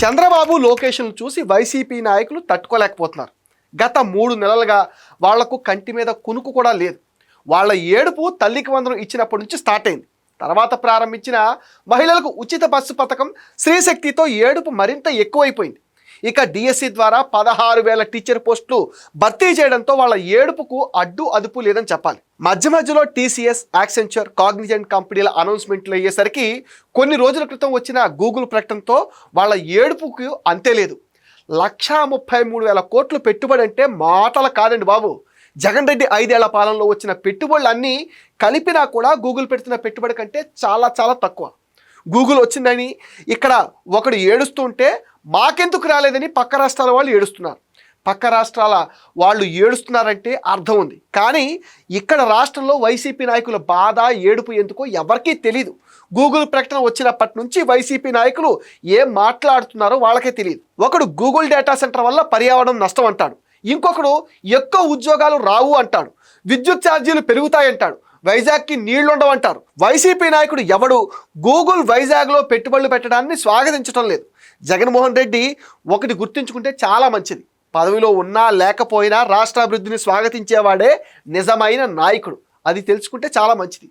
చంద్రబాబు లోకేష్ను చూసి వైసీపీ నాయకులు తట్టుకోలేకపోతున్నారు. గత మూడు నెలలుగా వాళ్ళకు కంటి మీద కునుకు కూడా లేదు. వాళ్ళ ఏడుపు తల్లికి వందనం ఇచ్చినప్పటి నుంచి స్టార్ట్ అయింది. తర్వాత ప్రారంభించిన మహిళలకు ఉచిత బస్సు పథకం స్త్రీశక్తితో ఏడుపు మరింత ఎక్కువైపోయింది. ఇక డిఎస్సి ద్వారా పదహారు వేల టీచర్ పోస్టులు భర్తీ చేయడంతో వాళ్ళ ఏడుపుకు అడ్డు అదుపు లేదని చెప్పాలి. మధ్య మధ్యలో టీసీఎస్ యాక్సెంచర్ కాగ్నిజెంట్ కంపెనీల అనౌన్స్మెంట్లు అయ్యేసరికి కొన్ని రోజుల క్రితం వచ్చిన గూగుల్ ప్రకటనతో వాళ్ళ ఏడుపుకు అంతే లేదు. లక్షా ముప్పై మూడు వేల కోట్లు పెట్టుబడి అంటే మాటలు కాదండి బాబు. జగన్ రెడ్డి ఐదేళ్ళ పాలనలో వచ్చిన పెట్టుబడులు అన్నీ కలిపినా కూడా గూగుల్ పెడుతున్న పెట్టుబడి కంటే చాలా చాలా తక్కువ. గూగుల్ వచ్చిందని ఇక్కడ ఒకడు ఏడుస్తుంటే మాకెందుకు రాలేదని పక్క రాష్ట్రాల వాళ్ళు ఏడుస్తున్నారు. పక్క రాష్ట్రాల వాళ్ళు ఏడుస్తున్నారంటే అర్థం ఉంది. కానీ ఇక్కడ రాష్ట్రంలో వైసీపీ నాయకుల బాధ ఏడుపు ఎందుకో ఎవరికీ తెలియదు గూగుల్ ప్రకటన వచ్చినప్పటి నుంచి వైసీపీ నాయకులు ఏం మాట్లాడుతున్నారో వాళ్ళకే తెలియదు ఒకడు గూగుల్ డేటా సెంటర్ వల్ల పర్యావరణం నష్టం అంటాడు. ఇంకొకడు ఎక్కువ ఉద్యోగాలు రావు అంటాడు. విద్యుత్ ఛార్జీలు పెరుగుతాయంటాడు. వైజాగ్కి నీళ్ళుండవంటారు. వైసీపీ నాయకుడు ఎవడు? గూగుల్ వైజాగ్లో పెట్టుబడులు పెట్టడాన్ని స్వాగతించడం లేదు. జగన్మోహన్ రెడ్డి ఒకటి గుర్తుంచుకుంటే చాలా మంచిది. పదవిలో ఉన్నా లేకపోయినా రాష్ట్రాభివృద్ధిని స్వాగతించేవాడే నిజమైన నాయకుడు. అది తెలుసుకుంటే చాలా మంచిది.